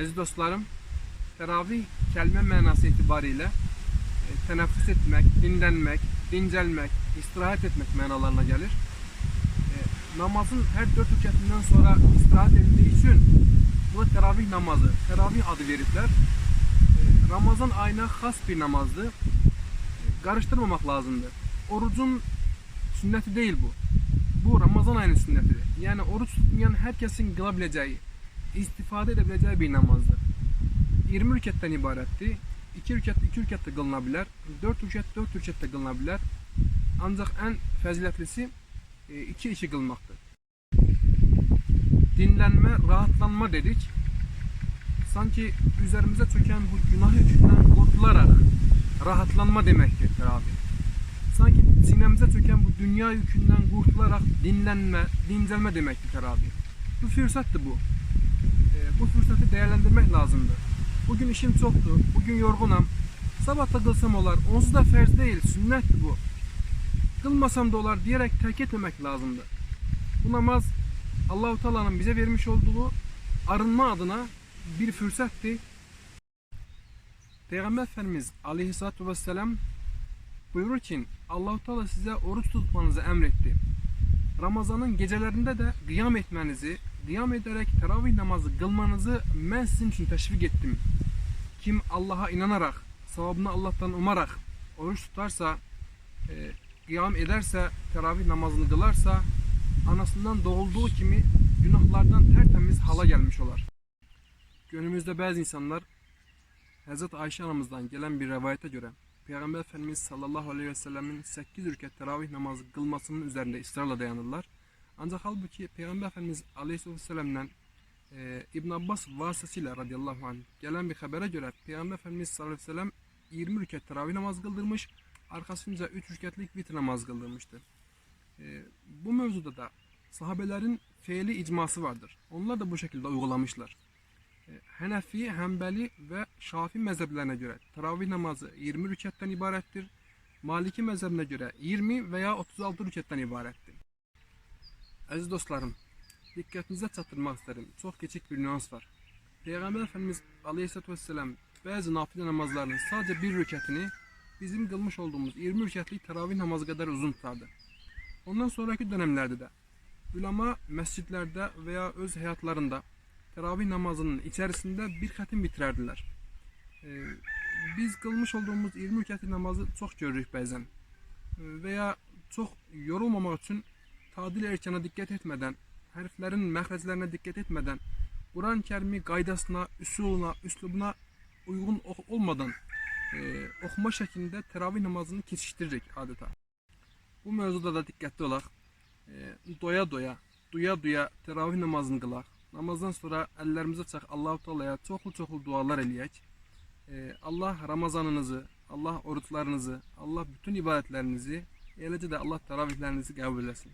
Aziz dostlarım, teravih kelime manası itibariyle e, teneffüs etmek, dinlenmek, dincelmek, istirahat etmek manalarına gelir. E, namazın her dört rükatinden sonra istirahat edildiği için bu da teravih namazı, teravih adı verirler. E, Ramazan ayına has bir namazdı. E, karıştırmamak lazımdı. Orucun sünneti değil bu. Bu Ramazan ayının sünnetidir. Yani oruç tutmayan herkesin kılabileceği, istifade edebileceği bir namazdı. 20 rüketten ibaretti. 2 rüket 2 rüket de kılınabilir. 4 rüket 4 rüket de kılınabilir. Ancak en faziletlisi 2 2 kılmaktır. Dinlenme, rahatlanma dedik. Sanki üzerimize çöken bu günah yükünden kurtularak rahatlanma demektir teravih. Sanki sinemize çöken bu dünya yükünden kurtularak dinlenme, dincelme demektir teravih. Bu fırsattı bu. Ee, bu fırsatı değerlendirmek lazımdı. Bugün işim çoktu, bugün yorgunum. Sabah da kılsam olar, onsuz da ferz değil, sünnetti bu. Kılmasam da olar diyerek terk etmemek lazımdı. Bu namaz Allahu Teala'nın bize vermiş olduğu arınma adına bir fırsattı. Peygamber Efendimiz Aleyhisselatü Vesselam buyurur ki Allahu Teala size oruç tutmanızı emretti. Ramazanın gecelerinde de kıyam etmenizi, kıyam ederek teravih namazı kılmanızı ben sizin için teşvik ettim. Kim Allah'a inanarak, sevabını Allah'tan umarak oruç tutarsa, e, kıyam ederse, teravih namazını kılarsa, anasından doğulduğu kimi günahlardan tertemiz hala gelmiş olar. Günümüzde bazı insanlar Hazreti Ayşe anamızdan gelen bir rivayete göre Peygamber Efendimiz sallallahu aleyhi ve sellemin 8 rükat teravih namazı kılmasının üzerinde ısrarla dayanırlar. Ancak halbuki Peygamber Efendimiz aleyhisselam'dan e, İbn Abbas vasıtasıyla radıyallahu anh gelen bir habere göre Peygamber Efendimiz sallallahu aleyhi ve sellem 20 rükat teravih namazı kıldırmış, arkasınca 3 rükatlik vitir namazı kıldırmıştı. E, bu mevzuda da sahabelerin fiili icması vardır. Onlar da bu şekilde uygulamışlar. E, Hanefi, Hanbeli ve Şafi mezheplerine göre teravih namazı 20 rükatten ibarettir. Maliki mezhebine göre 20 veya 36 rükatten ibarettir. Aziz dostlarım, dikkatinize çatırmak isterim. Çok küçük bir nüans var. Peygamber Efendimiz Aleyhisselatü Vesselam bazı nafile namazlarının sadece bir rükatini bizim kılmış olduğumuz 20 rükatlik teravih namazı kadar uzun tutardı. Ondan sonraki dönemlerde de ulema mescitlerde veya öz hayatlarında teravih namazının içerisinde bir hatim bitirerdiler. Ee, biz kılmış olduğumuz 20 rükatli namazı çok görürük bazen. Ee, veya çok yorulmamak için tadil erkana dikkat etmeden, harflerin mehreclerine dikkat etmeden, Kur'an-ı Kerim'i gaydasına, üsuluna, üslubuna uygun olmadan e, okuma şeklinde teravih namazını kesiştirdik adeta. Bu mevzuda da dikkatli olaq. E, doya doya, duya duya teravih namazını qılaq. Namazdan sonra əllərimizi açaq Allahu Teala'ya çoxlu çoxlu dualar eləyək. E, Allah Ramazanınızı, Allah oruçlarınızı, Allah bütün ibadətlərinizi, eləcə də Allah təravihlərinizi qəbul eləsin.